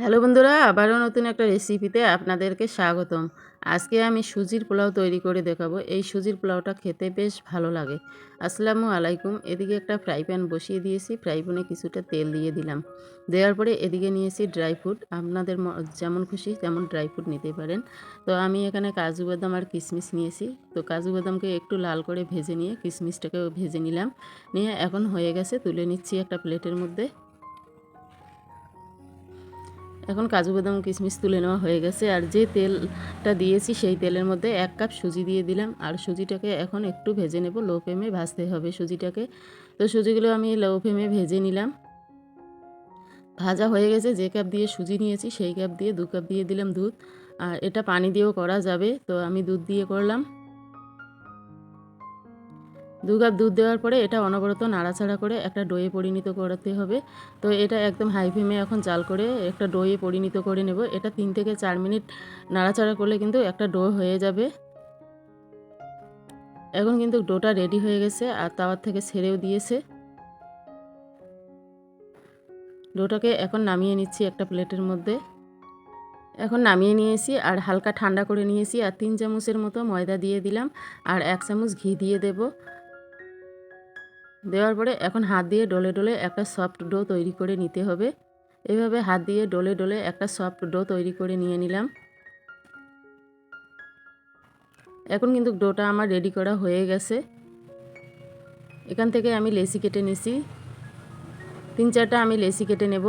Hello বন্ধুরা, আবারও নতুন একটা রেসিপিতে আপনাদেরকে স্বাগতম। আজকে আমি সুজির পোলাও তৈরি করে দেখাবো। এই সুজির পোলাওটা খেতে বেশ ভালো লাগে। আসসালামু আলাইকুম। এদিকে একটা ফ্রাই প্যান বসিয়ে দিয়েছি। ফ্রাই প্যানে কিছুটা তেল দিয়ে দিলাম। দেওয়ার পরে এদিকে নিয়েছি ড্রাই ফ্রুট আপনাদের যেমন খুশি তেমন ড্রাই ফ্রুট নিতে পারেন। তো আমি এখানে কাজু বাদাম আর কিশমিশ নিয়েছি। তো কাজু বাদামকে একটু লাল করে ভেজে নিয়ে কিশমিশটাকেও ভেজে নিলাম। নিয়ে এখন হয়ে গেছে তুলে নিচ্ছি একটা প্লেটের মধ্যে। এখন কাজু বাদাম কিশমিশ তুলে নেওয়া হয়ে গেছে আর যে তেলটা দিয়েছি সেই তেলের মধ্যে এক কাপ সুজি দিয়ে দিলাম আর সুজিটাকে এখন একটু ভেজে নেব, লো ফ্লেমে ভাজতে হবে সুজিটাকে। তো সুজিগুলো আমি লো ফ্লেমে ভেজে নিলাম। ভাজা হয়ে গেছে, যে কাপ দিয়ে সুজি নিয়েছি সেই কাপ দিয়ে দু কাপ দিয়ে দিলাম দুধ। আর এটা পানি দিয়েও করা যাবে, তো আমি দুধ দিয়ে করলাম। দু কাপ দুধ দেওয়ার পরে এটা অনবরত নাড়াচাড়া করে একটা ডোয়ে পরিণত করাতে হবে। তো এটা একদম হাই ফ্লেমে এখন জাল করে একটা ডোয়ে পরিণত করে নেব। এটা তিন থেকে চার মিনিট নাড়াচাড়া করলে কিন্তু একটা ডো হয়ে যাবে। এখন কিন্তু ডোটা রেডি হয়ে গেছে আর তাওয়ার থেকে ছেড়েও দিয়েছে। ডোটাকে এখন নামিয়ে নিচ্ছি একটা প্লেটের মধ্যে। এখন নামিয়ে নিয়েছি আর হালকা ঠান্ডা করে নিয়েছি আর তিন চামচের মতো ময়দা দিয়ে দিলাম আর এক চামচ ঘি দিয়ে দেবো। দেওয়ার পরে এখন হাত দিয়ে ডলে ডলে একটা সফট ডো তৈরি করে নিতে হবে। এভাবে হাত দিয়ে ডলে ডলে একটা সফট ডো তৈরি করে নিয়ে নিলাম। এখন কিন্তু ডোটা আমার রেডি করা হয়ে গেছে। এখান থেকে আমি লেসি কেটে নিছি। তিন চারটা আমি লেসি কেটে নেব।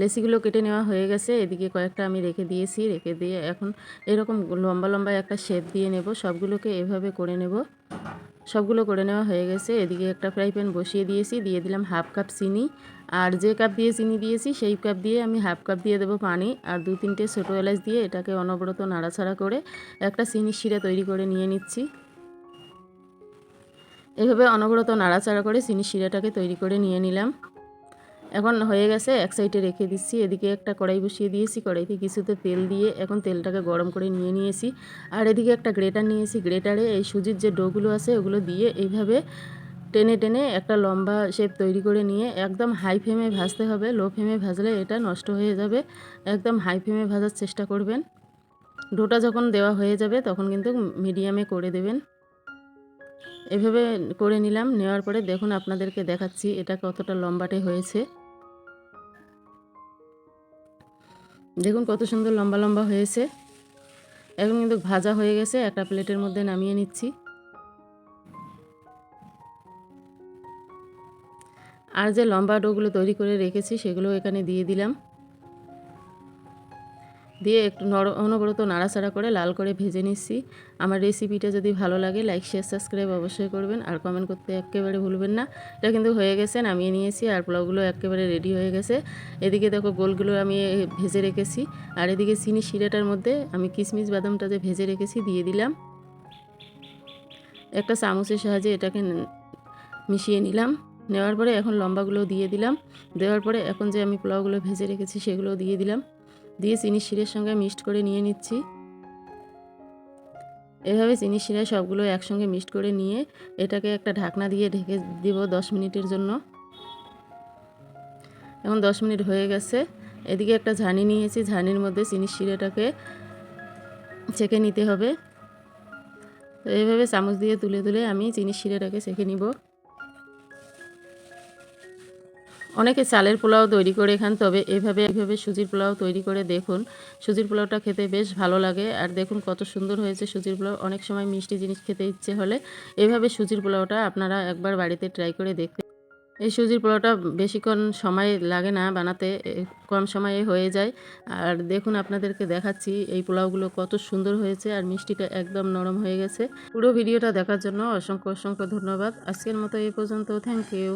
লেসিগুলো কেটে নেওয়া হয়ে গেছে। এদিকে কয়েকটা আমি রেখে দিয়েছি। রেখে দিয়ে এখন এরকম লম্বা লম্বা একটা শেপ দিয়ে নেব। সবগুলোকে এভাবে করে নেব। সবগুলো করে নেওয়া হয়ে গেছে। এদিকে একটা ফ্রাই প্যান বসিয়ে দিয়েছি, দিয়ে দিলাম হাফ কাপ চিনি। আর যে কাপ দিয়ে চিনি দিয়েছি, সেই কাপ দিয়ে আমি হাফ কাপ দিয়ে দেবো পানি। আর দু তিনটে ছোটো এলাচ দিয়ে এটাকে অনবরত নাড়াছাড়া করে একটা চিনির শিরে তৈরি করে নিয়ে নিচ্ছি। এভাবে অনবরত নাড়াচাড়া করে চিনির শিরাটাকে তৈরি করে নিয়ে নিলাম। এখন হয়ে গেছে, এক সাইডে রেখে দিচ্ছি, এদিকে একটা কড়াই বসিয়ে দিয়েছি, কড়াইতে কিছুতে তেল দিয়ে এখন তেলটাকে গরম করে নিয়ে নিয়েছি। আর এদিকে একটা গ্রেটার নিয়েছি, গ্রেটারে এই সুজির যে ডোগুলো আছে ওগুলো দিয়ে এইভাবে টেনে টেনে একটা লম্বা শেপ তৈরি করে নিয়ে একদম হাই ফ্লেমে ভাজতে হবে। লো ফ্লেমে ভাজলে এটা নষ্ট হয়ে যাবে। একদম হাই ফ্লেমে ভাজার চেষ্টা করবেন। ডোটা যখন দেওয়া হয়ে যাবে তখন কিন্তু মিডিয়ামে করে দেবেন। এভাবে করে নিলাম, নেওয়ার পরে দেখুন আপনাদেরকে দেখাচ্ছি এটা কতটা লম্বাটে হয়েছে। দেখুন কত সুন্দর লম্বা লম্বা হয়েছে। এখন কিন্তু ভাজা হয়ে গেছে, একটা প্লেটের মধ্যে নামিয়ে নিচ্ছি। আর যে লম্বা ডোগুলো তৈরি করে রেখেছি, সেগুলো এখানে দিয়ে দিলাম। দিয়ে একটু নর, অনবরত নাড়াচাড়া করে লাল করে ভেজে নিচ্ছি। আমার রেসিপিটা যদি ভালো লাগে লাইক শেয়ার সাবস্ক্রাইব অবশ্যই করবেন। আর কমেন্ট করতে একেবারে ভুলবেন না। এটা কিন্তু হয়ে গেছে, নামিয়ে নিয়েছি আর পোলাওগুলো একেবারে রেডি হয়ে গেছে। এদিকে দেখো গোলগুলো আমি ভেজে রেখেছি। আর এদিকে চিনি শিরাটার মধ্যে আমি কিশমিশ বাদামটা যে ভেজে রেখেছি দিয়ে দিলাম। একটা চামচের সাহায্যে এটাকে মিশিয়ে নিলাম। নেওয়ার পরে এখন লম্বাগুলো দিয়ে দিলাম। দেওয়ার পরে এখন যে আমি পোলাওগুলো ভেজে রেখেছি সেগুলো দিয়ে দিলাম। দিয়ে চিনি শিরের সঙ্গে মিক্সড করে নিয়ে নিচ্ছি। এভাবে চিনি শিরা সবগুলো একসঙ্গে মিক্সড করে নিয়ে এটাকে একটা ঢাকনা দিয়ে ঢেকে দিব দশ মিনিটের জন্য। এখন দশ মিনিট হয়ে গেছে। এদিকে একটা ঝানি নিয়েছি, ঝানির মধ্যে চিনি শিরাটাকে ছেঁকে নিতে হবে। তো চামচ দিয়ে তুলে তুলে আমি চিনি শিরাটাকে ছেঁকে নিব। অনেকে চালের পোলাও তৈরি করে খান, তবে এভাবে এভাবে সুজির পোলাও তৈরি করে দেখুন। সুজির পোলাওটা খেতে বেশ ভালো লাগে। আর দেখুন কত সুন্দর হয়েছে সুজির পোলাও। অনেক সময় মিষ্টি জিনিস খেতে ইচ্ছে হলে এভাবে সুজির পোলাওটা আপনারা একবার বাড়িতে ট্রাই করে দেখতে এই সুজির পোলাওটা বেশিক্ষণ সময় লাগে না বানাতে কম সময়ে হয়ে যায়। আর দেখুন আপনাদেরকে দেখাচ্ছি এই পোলাওগুলো কত সুন্দর হয়েছে আর মিষ্টিটা একদম নরম হয়ে গেছে। পুরো ভিডিওটা দেখার জন্য অসংখ্য অসংখ্য ধন্যবাদ। আজকের মতো এই পর্যন্ত। Thank you